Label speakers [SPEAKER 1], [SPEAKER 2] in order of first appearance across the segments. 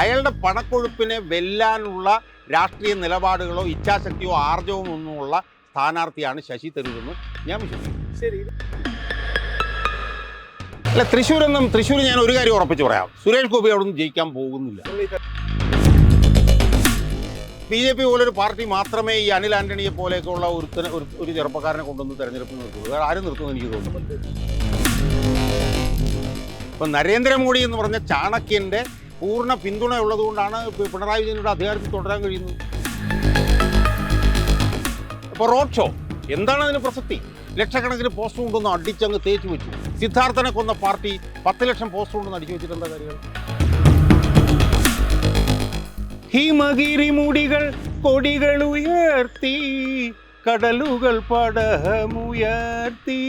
[SPEAKER 1] അയാളുടെ പണക്കൊഴുപ്പിനെ വെല്ലാനുള്ള രാഷ്ട്രീയ നിലപാടുകളോ ഇച്ഛാശക്തിയോ ആർജവും ഒന്നുമുള്ള സ്ഥാനാർത്ഥിയാണ് ശശി തരൂർ എന്ന് ഞാൻ വിശ്വസിക്കുന്നു.
[SPEAKER 2] ശരി.
[SPEAKER 1] അല്ല തൃശ്ശൂരെന്നും തൃശ്ശൂർ ഞാൻ ഒരു കാര്യം ഉറപ്പിച്ച് പറയാം. സുരേഷ് ഗോപി അവിടെ നിന്ന് ജയിക്കാൻ പോകുന്നില്ല. ബി ജെ പി പോലൊരു പാർട്ടി മാത്രമേ ഈ അനിൽ ആന്റണിയെ പോലെയൊക്കെയുള്ള ഒരുത്തനെ ഒരു ഒരു ചെറുപ്പക്കാരനെ കൊണ്ടുവന്ന് തെരഞ്ഞെടുപ്പ് നിർത്തുള്ളൂ. വേറെ ആരും നിർത്തുമെന്ന് എനിക്ക് തോന്നുന്നു ഇപ്പം നരേന്ദ്രമോദി എന്ന് പറഞ്ഞ ചാണക്യന്റെ പൂർണ പിന്തുണ ഉള്ളതുകൊണ്ടാണ് പിണറായി വിജയനോട് അധികാരത്തിൽ തുടരാൻ കഴിയുന്നത്. ഇപ്പോൾ റോഡ് ഷോ എന്താണ് അതിന് പ്രസക്തി? ലക്ഷക്കണക്കിന് പോസ്റ്റർ കൊണ്ടൊന്ന് അടിച്ചങ്ങ് തേച്ചു വെച്ചു. സിദ്ധാർത്ഥനെ കൊന്ന പാർട്ടി പത്ത് ലക്ഷം പോസ്റ്റർ കൊണ്ടൊന്ന് അടിച്ചു വെച്ചിട്ട് എന്താ കാര്യങ്ങൾ? ഹിമഗിരി മുടികൾ കൊടികൾ ഉയർത്തി കടലുകൾ പടമുയർത്തി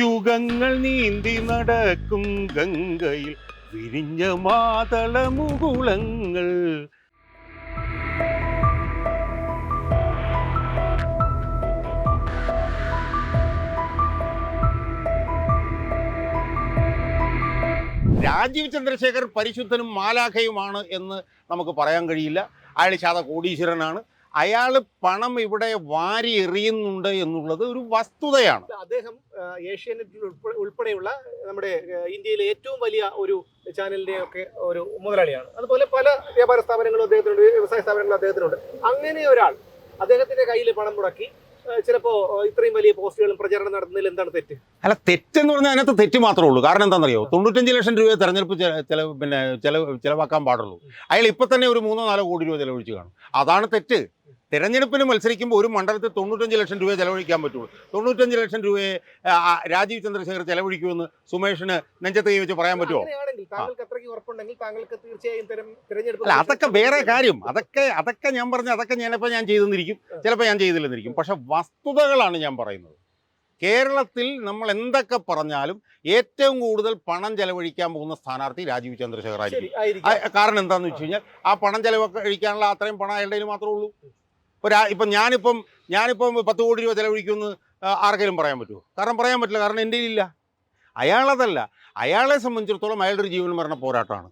[SPEAKER 1] യുഗങ്ങൾ നീന്തി നടക്കും ഗംഗയിൽ വിരിഞ്ഞ മാതള മുകുളങ്ങൾ. രാജീവ് ചന്ദ്രശേഖർ പരിശുദ്ധനും മാലാഖയുമാണ് എന്ന് നമുക്ക് പറയാൻ കഴിയില്ല. അയാൾ ശാത കോടീശ്വരനാണ്. അയാൾ പണം ഇവിടെ വാരി എറിയുന്നുണ്ട് എന്നുള്ളത് ഒരു വസ്തുതയാണ്.
[SPEAKER 2] അദ്ദേഹം ഏഷ്യാനെറ്റിൽ ഉൾപ്പെടെയുള്ള നമ്മുടെ ഇന്ത്യയിലെ ഏറ്റവും വലിയ ഒരു ചാനലിന്റെ ഒക്കെ ഒരു മുതലാളിയാണ്. അതുപോലെ പല വ്യാപാര സ്ഥാപനങ്ങളും അദ്ദേഹത്തിനുണ്ട് വ്യവസായ സ്ഥാപനങ്ങളും അദ്ദേഹത്തിനുണ്ട്. അങ്ങനെ ഒരാൾ അദ്ദേഹത്തിന്റെ കയ്യിൽ പണം മുടക്കി ചിലപ്പോ ഇത്രയും വലിയ പോസ്റ്റുകളും പ്രചരണം നടത്തുന്നതിൽ എന്താണ് തെറ്റ്?
[SPEAKER 1] അല്ല തെറ്റെന്ന് പറഞ്ഞാൽ അതിനകത്ത് തെറ്റ് മാത്രമേ ഉള്ളൂ. കാരണം എന്താണെന്നറിയോ? തൊണ്ണൂറ്റഞ്ച് ലക്ഷം രൂപ തെരഞ്ഞെടുപ്പ് ചെലവ് പിന്നെ ചെലവ് ചിലവാക്കാൻ പാടുള്ളൂ. അയാൾ ഇപ്പം തന്നെ ഒരു മൂന്നോ നാലോ കോടി രൂപ ചെലവഴിച്ച് കാണും. അതാണ് തെറ്റ്. തെരഞ്ഞെടുപ്പിന് മത്സരിക്കുമ്പോൾ ഒരു മണ്ഡലത്തിൽ തൊണ്ണൂറ്റഞ്ച് ലക്ഷം രൂപയെ ചെലവഴിക്കാൻ പറ്റുള്ളൂ. തൊണ്ണൂറ്റഞ്ച് ലക്ഷം രൂപയെ രാജീവ് ചന്ദ്രശേഖർ ചെലവഴിക്കുമെന്ന് സുമേഷിന് നെഞ്ചത്ത് കൈ വെച്ച് പറയാൻ പറ്റുമോ? അല്ല അതൊക്കെ വേറെ കാര്യം. അതൊക്കെ അതൊക്കെ ഞാൻ പറഞ്ഞ അതൊക്കെ ചിലപ്പോൾ ഞാൻ ചെയ്തെന്നിരിക്കും. ചിലപ്പോൾ ഞാൻ ചെയ്തില്ലെന്നിരിക്കും. പക്ഷെ വസ്തുതകളാണ് ഞാൻ പറയുന്നത്. കേരളത്തിൽ നമ്മൾ എന്തൊക്കെ പറഞ്ഞാലും ഏറ്റവും കൂടുതൽ പണം ചെലവഴിക്കാൻ പോകുന്ന സ്ഥാനാർത്ഥി രാജീവ് ചന്ദ്രശേഖർ ആയിരിക്കും. കാരണം എന്താണെന്ന് വെച്ച് കഴിഞ്ഞാൽ ആ പണം ചെലവഴിക്കാനുള്ള അത്രയും പണം അയാളുടെ മാത്രമേ ഉള്ളൂ. ഇപ്പോൾ രാ ഇപ്പം ഞാനിപ്പം ഞാനിപ്പം പത്ത് കോടി രൂപ ചിലവഴിക്കുമെന്ന് ആർക്കെങ്കിലും പറയാൻ പറ്റുമോ കാരണം പറയാൻ പറ്റില്ല കാരണം എന്റെ ഇല്ല അയാളതല്ല. അയാളെ സംബന്ധിച്ചിടത്തോളം അയാളുടെ ഒരു ജീവൻ മരണ പോരാട്ടമാണ്.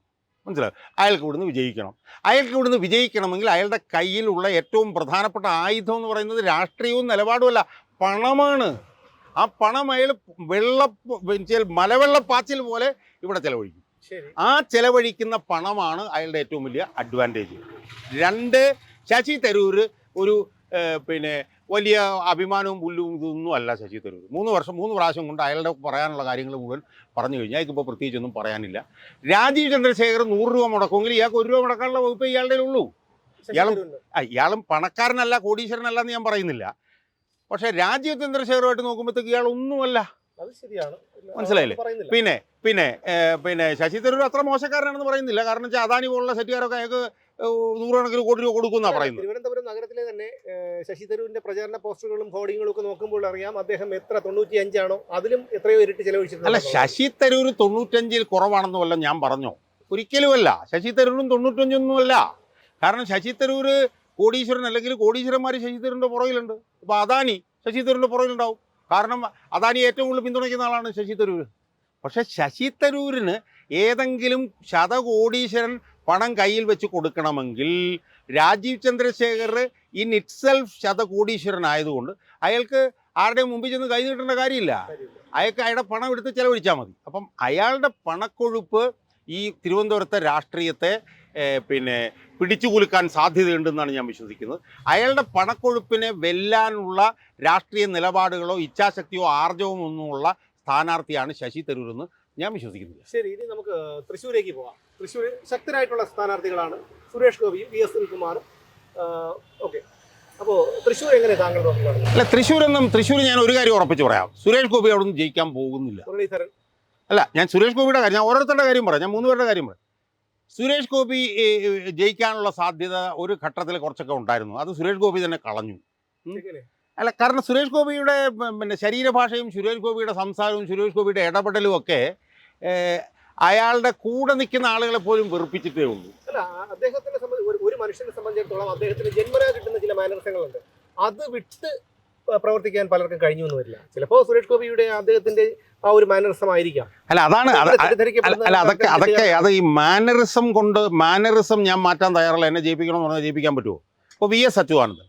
[SPEAKER 1] മനസ്സിലായി? അയാൾക്ക് ഇവിടുന്ന് വിജയിക്കണം. അയാൾക്ക് ഇവിടുന്ന് വിജയിക്കണമെങ്കിൽ അയാളുടെ കയ്യിലുള്ള ഏറ്റവും പ്രധാനപ്പെട്ട ആയുധം എന്ന് പറയുന്നത് രാഷ്ട്രീയവും നിലപാടുമല്ല പണമാണ്. ആ പണം അയാൾ വെള്ള മലവെള്ളപ്പാച്ചിൽ പോലെ ഇവിടെ ചിലവഴിക്കും. ആ ചെലവഴിക്കുന്ന പണമാണ് അയാളുടെ ഏറ്റവും വലിയ അഡ്വാന്റേജ്. രണ്ട് ശശി തരൂർ ഒരു പിന്നെ വലിയ അഭിമാനവും പുല്ലും ഇതൊന്നും അല്ല ശശി തരൂർ. മൂന്ന് വർഷം മൂന്ന് പ്രാവശ്യം കൊണ്ട് അയാളുടെ പറയാനുള്ള കാര്യങ്ങൾ മുഴുവൻ പറഞ്ഞു കഴിഞ്ഞാൽ ഇപ്പോൾ പ്രത്യേകിച്ചൊന്നും പറയാനില്ല. രാജീവ് ചന്ദ്രശേഖർ നൂറ് രൂപ മുടക്കുമെങ്കിൽ ഇയാൾക്ക് ഒരു രൂപ മുടക്കാനുള്ള വകുപ്പ് ഇയാളുടെ ഉള്ളൂ ഇയാളും- ആ, ഇയാളും പണക്കാരനല്ല കോടീശ്വരനല്ല എന്ന് ഞാൻ പറയുന്നില്ല. പക്ഷേ രാജീവ് ചന്ദ്രശേഖറുമായിട്ട് നോക്കുമ്പോഴത്തേക്ക് ഇയാൾ ഒന്നുമല്ല മനസ്സിലായില്ലേ? പിന്നെ പിന്നെ പിന്നെ ശശി തരൂർ അത്ര മോശക്കാരനാണെന്ന് പറയുന്നില്ല. കാരണം വെച്ചാൽ അദാനി പോലുള്ള സെറ്റുകാരൊക്കെ അയാൾക്ക് നൂറുകണക്കിന് കോടി രൂപ കൊടുക്കുന്ന പറയുന്നത്.
[SPEAKER 2] തിരുവനന്തപുരം നഗരത്തിലെ തന്നെ ശശി തരൂരിന്റെ പ്രചാരണ പോസ്റ്ററുകളും ഹോർഡിങ്ങുകളും ഒക്കെ നോക്കുമ്പോൾ അറിയാം അദ്ദേഹം എത്ര തൊണ്ണൂറ്റി അഞ്ചാണോ അതിലും എത്രയോ ഇരട്ടി
[SPEAKER 1] അല്ല
[SPEAKER 2] ചെലവഴിച്ചിട്ടുണ്ട്
[SPEAKER 1] ശശി തരൂർ തൊണ്ണൂറ്റഞ്ചിൽ കുറവാണെന്ന് വല്ല ഞാൻ പറഞ്ഞോ? ഒരിക്കലുമല്ല. ശശി തരൂരും തൊണ്ണൂറ്റഞ്ചൊന്നുമല്ല. കാരണം ശശി തരൂർ കോടീശ്വരൻ അല്ലെങ്കിൽ കോടീശ്വരന്മാർ ശശി തരൂരിന്റെ പുറകിലുണ്ട്. അപ്പൊ അദാനി ശശി തരൂരിന്റെ പുറകിലുണ്ടാവും. കാരണം അദാനി ഏറ്റവും കൂടുതൽ പിന്തുണയ്ക്കുന്ന ആളാണ് ശശി തരൂർ പക്ഷെ ശശി തരൂരിന് ഏതെങ്കിലും ശതകോടീശ്വരൻ പണം കയ്യിൽ വെച്ച് കൊടുക്കണമെങ്കിൽ Rajeev Chandrasekhar in itself ശതകോടീശ്വരനായതുകൊണ്ട് അയാൾക്ക് ആരുടെയും മുമ്പിൽ ചെന്ന് കൈ നീട്ടേണ്ട കാര്യമില്ല. അയാൾക്ക് അയാളുടെ പണം എടുത്ത് ചെലവഴിച്ചാൽ മതി. അപ്പം അയാളുടെ പണക്കൊഴുപ്പ് ഈ തിരുവനന്തപുരത്തെ രാഷ്ട്രീയത്തെ പിന്നെ പിടിച്ചു കുലുക്കാൻ സാധ്യതയുണ്ടെന്നാണ് ഞാൻ വിശ്വസിക്കുന്നത്. അയാളുടെ പണക്കൊഴുപ്പിനെ വെല്ലാനുള്ള രാഷ്ട്രീയ നിലപാടുകളോ ഇച്ഛാശക്തിയോ ആർജവമോ ഒന്നുമുള്ള സ്ഥാനാർത്ഥിയാണ് ശശി തരൂർ എന്ന് ഞാൻ വിശ്വസിക്കുന്നില്ല.
[SPEAKER 2] ശരി ഇനി നമുക്ക് തൃശ്ശൂരേക്ക് പോവാം. തൃശ്ശൂർ ശക്തരായിട്ടുള്ള സ്ഥാനാർത്ഥികളാണ് സുരേഷ് ഗോപിയും വി എസ് സുനിൽകുമാർ. ഓക്കെ. അപ്പോൾ തൃശ്ശൂർ എങ്ങനെ താങ്കൾ
[SPEAKER 1] അല്ല തൃശ്ശൂരെന്നും തൃശ്ശൂർ ഞാൻ ഒരു കാര്യം ഉറപ്പിച്ച് പറയാം. സുരേഷ് ഗോപി അവിടെ നിന്ന് ജയിക്കാൻ പോകുന്നില്ല.
[SPEAKER 2] മുരളീധരൻ.
[SPEAKER 1] അല്ല ഞാൻ സുരേഷ് ഗോപിയുടെ കാര്യം ഞാൻ ഓരോരുത്തരുടെ കാര്യം പറയാം. ഞാൻ മൂന്ന് പേരുടെ കാര്യം പറയാം. സുരേഷ് ഗോപി ജയിക്കാനുള്ള സാധ്യത ഒരു ഘട്ടത്തിൽ കുറച്ചൊക്കെ ഉണ്ടായിരുന്നു. അത് സുരേഷ് ഗോപി തന്നെ കളഞ്ഞു. അല്ല കാരണം സുരേഷ് ഗോപിയുടെ പിന്നെ ശരീരഭാഷയും സുരേഷ് ഗോപിയുടെ സംസാരവും സുരേഷ് ഗോപിയുടെ ഇടപെടലും ഒക്കെ അയാളുടെ കൂടെ നിൽക്കുന്ന ആളുകളെ പോലും വെറുപ്പിച്ചിട്ടേ ഉള്ളൂ.
[SPEAKER 2] അല്ല അദ്ദേഹത്തിനെ സംബന്ധിച്ച് ഒരു മനുഷ്യനെ സംബന്ധിച്ചിടത്തോളം അദ്ദേഹത്തിന് ജന്മനാ കിട്ടുന്ന ചില മാനസങ്ങളുണ്ട് അത് വിട്ട് പ്രവർത്തിക്കാൻ പലർക്കും കഴിഞ്ഞു എന്ന് വരില്ല. ചിലപ്പോൾ സുരേഷ് ഗോപിയുടെ അദ്ദേഹത്തിന്റെ ആ ഒരു മാനറിസം ആയിരിക്കാം
[SPEAKER 1] അല്ല അതാണ് അല്ല അതൊക്കെ അതൊക്കെ അത് ഈ മാനറിസം കൊണ്ട് മാനറിസം ഞാൻ മാറ്റാൻ തയ്യാറല്ല. എന്നെ ജയിപ്പിക്കണം എന്ന് പറഞ്ഞാൽ ജയിപ്പിക്കാൻ പറ്റുമോ ഇപ്പോൾ V S Achuthanandan.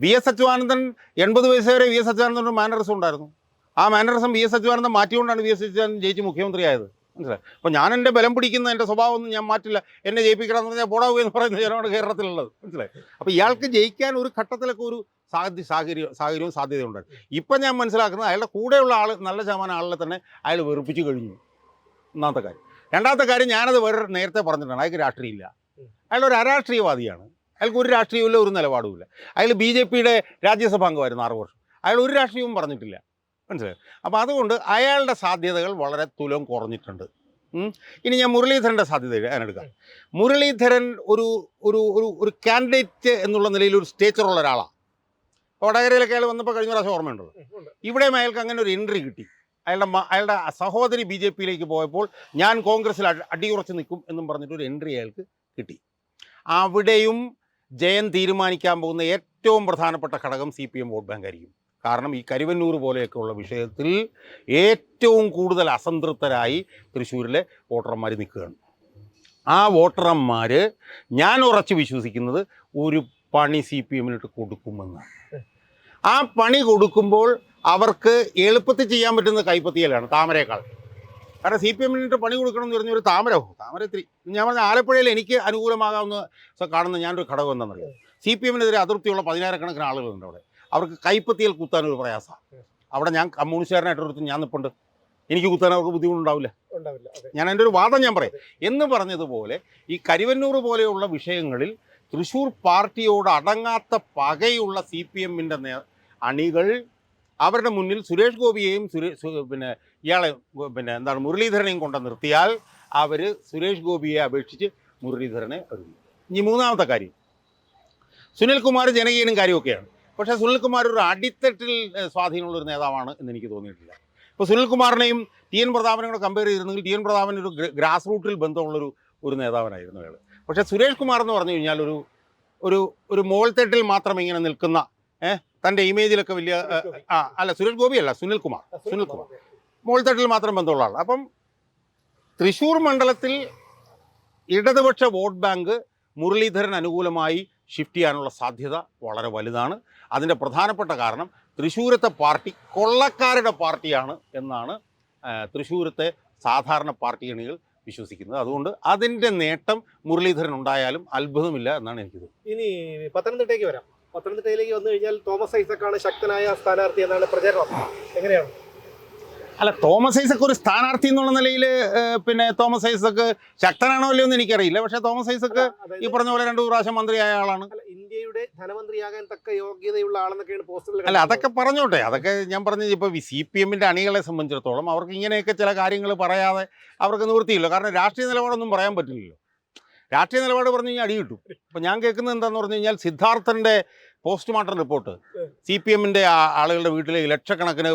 [SPEAKER 1] V S Achuthanandan എൺപത് വയസ്സ് വരെ വി എസ് അച്യുതാനന്ദൻ ഒരു മാനറിസം ഉണ്ടായിരുന്നു. ആ മാനറിസം വി എസ് അച്യുതാനന്ദൻ മാറ്റിക്കൊണ്ടാണ് വി എസ് അച്യുതാനന്ദൻ ജയിച്ച് മുഖ്യമന്ത്രിയായത്. മനസ്സിലായി? അപ്പോൾ ഞാൻ എന്റെ ബലം പിടിക്കുന്ന എന്റെ സ്വഭാവമൊന്നും ഞാൻ മാറ്റില്ല. എന്നെ ജയിപ്പിക്കണം എന്ന് പറഞ്ഞാൽ പോടാവൂ എന്ന് പറയുന്ന ജനമാണ് കേരളത്തിലുള്ളത്. മനസ്സിലായി? അപ്പോൾ ഇയാൾക്ക് ജയിക്കാൻ ഒരു ഘട്ടത്തിലൊക്കെ ഒരു സാധ്യ സാഹചര്യം സാഹചര്യവും സാധ്യതയുണ്ടായിരുന്നു ഇപ്പം ഞാൻ മനസ്സിലാക്കുന്നത് അയാളുടെ കൂടെയുള്ള ആൾ നല്ല ശതമാനം ആളിനെ തന്നെ അയാൾ വെറുപ്പിച്ച് കഴിഞ്ഞു. ഒന്നാമത്തെ കാര്യം. രണ്ടാമത്തെ കാര്യം ഞാനത് വേറെ നേരത്തെ പറഞ്ഞിട്ടാണ് അയാൾക്ക് രാഷ്ട്രീയമില്ല. അയാൾ ഒരു അരാഷ്ട്രീയവാദിയാണ്. അയാൾക്ക് ഒരു രാഷ്ട്രീയമില്ല ഒരു നിലപാടുമില്ല. അയാൾ ബി ജെ പിയുടെ രാജ്യസഭ അംഗമായിരുന്നു ആറ് വർഷം. അയാൾ ഒരു രാഷ്ട്രീയവും പറഞ്ഞിട്ടില്ല. മനസ്സിലായോ? അപ്പോൾ അതുകൊണ്ട് അയാളുടെ സാധ്യതകൾ വളരെ തുലം കുറഞ്ഞിട്ടുണ്ട്. ഇനി ഞാൻ മുരളീധരന്റെ സാധ്യത ഞാനെടുക്കാം മുരളീധരൻ ഒരു ഒരു ഒരു ഒരു കാൻഡിഡേറ്റ് എന്നുള്ള നിലയിൽ ഒരു സ്റ്റേച്ചറുള്ള ഒരാളാണ് വടകരയിലൊക്കെ അയാൾ വന്നപ്പോൾ കഴിഞ്ഞ പ്രാവശ്യം ഓർമ്മയുണ്ടല്ലോ. ഇവിടെയും അയാൾക്ക് അങ്ങനെ ഒരു എൻട്രി കിട്ടി. അയാളുടെ അയാളുടെ സഹോദരി ബി ജെ പിയിലേക്ക് പോയപ്പോൾ ഞാൻ കോൺഗ്രസ്സിൽ അടി- അടിയുറച്ച് നിൽക്കും എന്നും പറഞ്ഞിട്ട് ഒരു എൻട്രി അയാൾക്ക് കിട്ടി. അവിടെയും ജയം തീരുമാനിക്കാൻ പോകുന്ന ഏറ്റവും പ്രധാനപ്പെട്ട ഘടകം C P M vote bank ആയിരിക്കും കാരണം ഈ കരുവന്നൂർ പോലെയൊക്കെയുള്ള വിഷയത്തിൽ ഏറ്റവും കൂടുതൽ അസംതൃപ്തരായി തൃശ്ശൂരിലെ വോട്ടർമാർ നിൽക്കുകയാണ്. ആ വോട്ടർമാർ ഞാൻ ഉറച്ചു വിശ്വസിക്കുന്നത് ഒരു പണി സി പി എമ്മിനിട്ട് കൊടുക്കുമെന്നാണ്. ആ പണി കൊടുക്കുമ്പോൾ അവർക്ക് എളുപ്പത്തിൽ ചെയ്യാൻ പറ്റുന്ന കൈപ്പത്തിയലാണ് താമരയേക്കാൾ. കാരണം സി പി എമ്മിനിട്ട് പണി കൊടുക്കണം എന്ന് പറഞ്ഞ ഒരു താമര താമര ഞാൻ പറഞ്ഞ ആലപ്പുഴയിൽ എനിക്ക് അനുകൂലമാകാവുന്ന കാണുന്ന ഞാനൊരു ഘടകം എന്താണെന്നറിയാം? സി പി എമ്മിനെതിരെ അതിർത്തിയുള്ള പതിനായിരക്കണക്കിന് ആളുകളുണ്ട് അവിടെ. അവർക്ക് കൈപ്പത്തിയിൽ കുത്താൻ ഒരു പ്രയാസമാണ് അവിടെ ഞാൻ കമ്മ്യൂണിസ്റ്റുകാരനായിട്ടൊരു ഞാൻ നിൽപ്പുണ്ട് എനിക്ക് കുത്താൻ അവർക്ക് ബുദ്ധിമുട്ടുണ്ടാവില്ല. ഞാൻ എന്റെ ഒരു വാദം ഞാൻ പറയും. എന്ന് പറഞ്ഞതുപോലെ ഈ കരിവന്നൂർ പോലെയുള്ള വിഷയങ്ങളിൽ തൃശ്ശൂർ പാർട്ടിയോട് അടങ്ങാത്ത പകയുള്ള സി പി എമ്മിന്റെ അണികൾ അവരുടെ മുന്നിൽ സുരേഷ് ഗോപിയെയും പിന്നെ ഇയാളെ പിന്നെ എന്താണ് മുരളീധരനെയും കൊണ്ട് നിർത്തിയാൽ അവർ സുരേഷ് ഗോപിയെ അപേക്ഷിച്ച് മുരളീധരനെ ഒരുങ്ങി. ഇനി മൂന്നാമത്തെ കാര്യം. സുനിൽകുമാർ ജനകീയനും കാര്യമൊക്കെയാണ്. പക്ഷേ സുനിൽകുമാർ ഒരു അടിത്തട്ടിൽ സ്വാധീനമുള്ള ഒരു നേതാവാണ് എന്ന് എനിക്ക് തോന്നിയിട്ടില്ല ഇപ്പോൾ സുനിൽകുമാറിനെയും ടി എൻ പ്രതാപനെയും കൂടെ കമ്പയർ ചെയ്തിരുന്നെങ്കിൽ ടി എൻ പ്രതാപൻ ഒരു ഗ്രാസ് റൂട്ടിൽ ബന്ധമുള്ളൊരു ഒരു നേതാവനായിരുന്നു അയാൾ പക്ഷേ സുരേഷ് കുമാർ എന്ന് പറഞ്ഞു കഴിഞ്ഞാൽ ഒരു ഒരു ഒരു മോൾത്തട്ടിൽ മാത്രം ഇങ്ങനെ നിൽക്കുന്ന ഏഹ് തന്റെ ഇമേജിലൊക്കെ വലിയ ആ അല്ല സുരേഷ് ഗോപി അല്ല
[SPEAKER 2] സുനിൽകുമാർ
[SPEAKER 1] സുനിൽകുമാർ.
[SPEAKER 2] അതെ.
[SPEAKER 1] മോൾത്തട്ടിൽ മാത്രം ബന്ധമുള്ള ആൾ അപ്പം തൃശ്ശൂർ മണ്ഡലത്തിൽ ഇടതുപക്ഷ വോട്ട് ബാങ്ക് മുരളീധരൻ അനുകൂലമായി ഷിഫ്റ്റ് ചെയ്യാനുള്ള സാധ്യത വളരെ വലുതാണ്. അതിന്റെ പ്രധാനപ്പെട്ട കാരണം തൃശ്ശൂരത്തെ പാർട്ടി കൊള്ളക്കാരുടെ പാർട്ടിയാണ് എന്നാണ് തൃശ്ശൂരത്തെ സാധാരണ പാർട്ടി അണികൾ വിശ്വസിക്കുന്നത്. അതുകൊണ്ട് അതിന്റെ നേട്ടം മുരളീധരൻ ഉണ്ടായാലും അത്ഭുതമില്ല എന്നാണ് എനിക്ക് തോന്നുന്നത്.
[SPEAKER 2] ഇനി പത്തനംതിട്ടയ്ക്ക് വരാം. പത്തനംതിട്ടയിലേക്ക് വന്നു കഴിഞ്ഞാൽ തോമസ് ഐസക്കാണ് ശക്തനായ സ്ഥാനാർത്ഥി എന്നാണ് പ്രചരണം. എങ്ങനെയാണ്?
[SPEAKER 1] അല്ല തോമസ് ഐസക്ക് ഒരു സ്ഥാനാർത്ഥി എന്നുള്ള നിലയിൽ പിന്നെ തോമസ് ഐസക്ക് ശക്തനാണോ അല്ലയോ എന്ന് എനിക്കറിയില്ല. പക്ഷേ തോമസ് ഐസക്ക് ഈ പറഞ്ഞ പോലെ രണ്ടു പ്രാവശ്യം മന്ത്രിയായ ആളാണ്.
[SPEAKER 2] ഇന്ത്യയുടെ ധനമന്ത്രിയാകാൻ തക്ക യോഗ്യതയുള്ള ആളെന്നൊക്കെയാണ് പോസ്റ്ററിൽ
[SPEAKER 1] അല്ല അതൊക്കെ പറഞ്ഞോട്ടെ. അതൊക്കെ ഞാൻ പറഞ്ഞത് ഇപ്പോൾ സി പി എമ്മിന്റെ അണികളെ സംബന്ധിച്ചിടത്തോളം അവർക്ക് ഇങ്ങനെയൊക്കെ ചില കാര്യങ്ങൾ പറയാതെ അവർക്ക് നിവൃത്തിയില്ല. കാരണം രാഷ്ട്രീയ നിലപാടൊന്നും പറയാൻ പറ്റില്ലല്ലോ. രാഷ്ട്രീയ നിലപാട് പറഞ്ഞു കഴിഞ്ഞാൽ അടി കിട്ടും. അപ്പോൾ ഞാൻ കേൾക്കുന്നത് എന്താണെന്ന് പറഞ്ഞു കഴിഞ്ഞാൽ സിദ്ധാർത്ഥന്റെ പോസ്റ്റ്മോർട്ടം റിപ്പോർട്ട്. സി പി എമ്മിന്റെ ആളുകളുടെ വീട്ടിലേക്ക് ലക്ഷക്കണക്കിന്